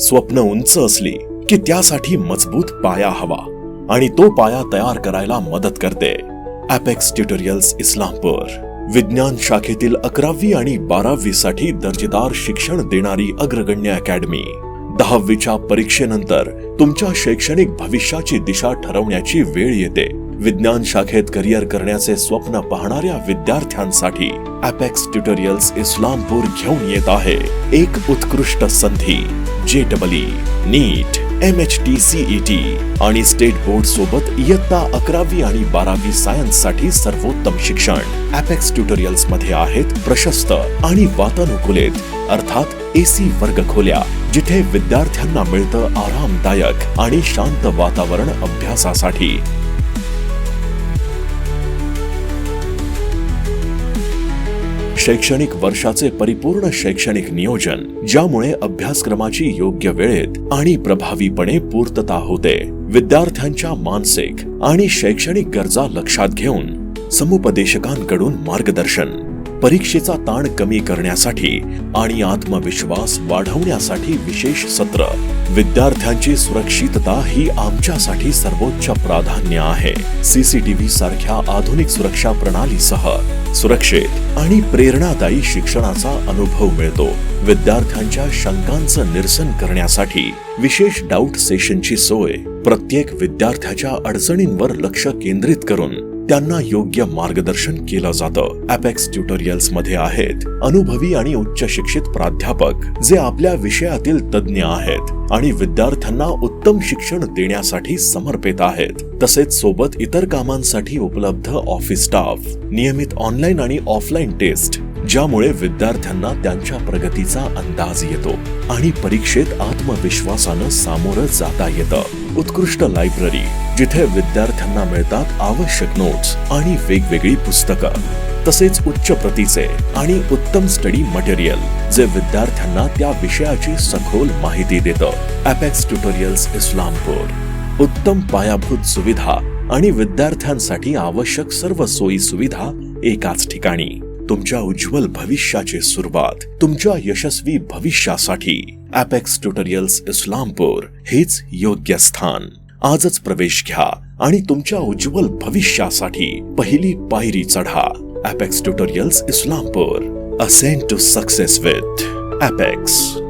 स्वप्न उंच असली की त्यासाठी मजबूत पाया हवा आणि तो पाया तयार करायला मदत करते. Apex tutorials Islampur. विज्ञान शाखेतील अकरावी आणि बारावी साठी दर्जेदार शिक्षण देणारी अग्रगण्य अकॅडमी. दहावीच्या परीक्षेनंतर तुमच्या शैक्षणिक भविष्याची दिशा ठरवण्याची वेळ येते. विज्ञान शाखेत करिअर करण्याचे स्वप्न पाहणाऱ्या विद्यार्थ्यांसाठी अपेक्स ट्युटोरियल्स इस्लामपूर घेऊन येत आहे. एक उत्कृष्ट संधी. जे double NEET M H T C E T आणि स्टेट बोर्ड सोबत इयत्ता अकरावी आणि बारावी सायन्ससाठी सर्वोत्तम शिक्षण. अपेक्स ट्युटोरियल्समध्ये आहेत प्रशस्त आणि वातानुकूलित अर्थात एसी वर्ग खोल्या जिथे विद्यार्थ्यांना मिळतं आरामदायक आणि शांत वातावरण अभ्यासासाठी. शैक्षणिक वर्षाचे परिपूर्ण शैक्षणिक नियोजन ज्यामुळे अभ्यासक्रमाची योग्य वेळेत आणि प्रभावीपणे पूर्तता होते. विद्यार्थ्यांच्या मानसिक आणि शैक्षणिक गरजा लक्षात घेऊन समुपदेशकांकडून मार्गदर्शन. परीक्षेचा ताण कमी करण्यासाठी आणि आत्मविश्वास वाढवण्यासाठी विशेष सत्र. विद्यार्थ्यांची सुरक्षितता ही आमच्यासाठी सर्वोच्च प्राधान्य आहे. सीसीटीव्ही सारख्या आधुनिक सुरक्षा प्रणालीसह सुरक्षित आणि प्रेरणादायी शिक्षणाचा अनुभव मिळतो. विद्यार्थ्यांच्या शंकांचं निरसन करण्यासाठी विशेष डाऊट सेशनची सोय प्रत्येक विद्यार्थ्याच्या अडचणींवर लक्ष केंद्रित करून त्यांना योग्य मार्गदर्शन केलं जातं. अपेक्स ट्युटोरियल्समध्ये आहेत अनुभवी आणि उच्च शिक्षित प्राध्यापक जे आपल्या विषयातील तज्ज्ञ आहेत. आणि विद्यार्थ्यांना उत्तम शिक्षण देण्यासाठी समर्पित आहेत. तसेच सोबत इतर कामांसाठी उपलब्ध ऑफिस स्टाफ नियमित ऑनलाईन आणि ऑफलाईन टेस्ट ज्यामुळे विद्यार्थ्यांना त्यांच्या प्रगतीचा अंदाज येतो आणि परीक्षेत आत्मविश्वासानं सामोरं जाता येतं. उत्कृष्ट लायब्ररी जिथे विद्यार्थ्यांना मिळतात आवश्यक नोट्स आणि वेगवेगळी पुस्तकं. तसेच उच्च प्रतीचे आणि उत्तम स्टडी मटेरियल जे विद्यार्थ्यांना त्या विषयाची सखोल माहिती देतं. अपेक्स ट्युटोरियल्स इस्लामपूर उत्तम पायाभूत सुविधा आणि विद्यार्थ्यांसाठी आवश्यक सर्व सोयी सुविधा एकाच ठिकाणी. तुमच्या उज्ज्वल भविष्याची सुरुवात तुमच्या यशस्वी भविष्यासाठी. अपेक्स ट्युटोरियल्स इस्लामपूर हेच योग्य स्थान. आजच प्रवेश घ्या आणि तुमच्या उज्ज्वल भविष्यासाठी पहिली पायरी चढा. Apex Tutorials Islampur. Ascend to success with Apex.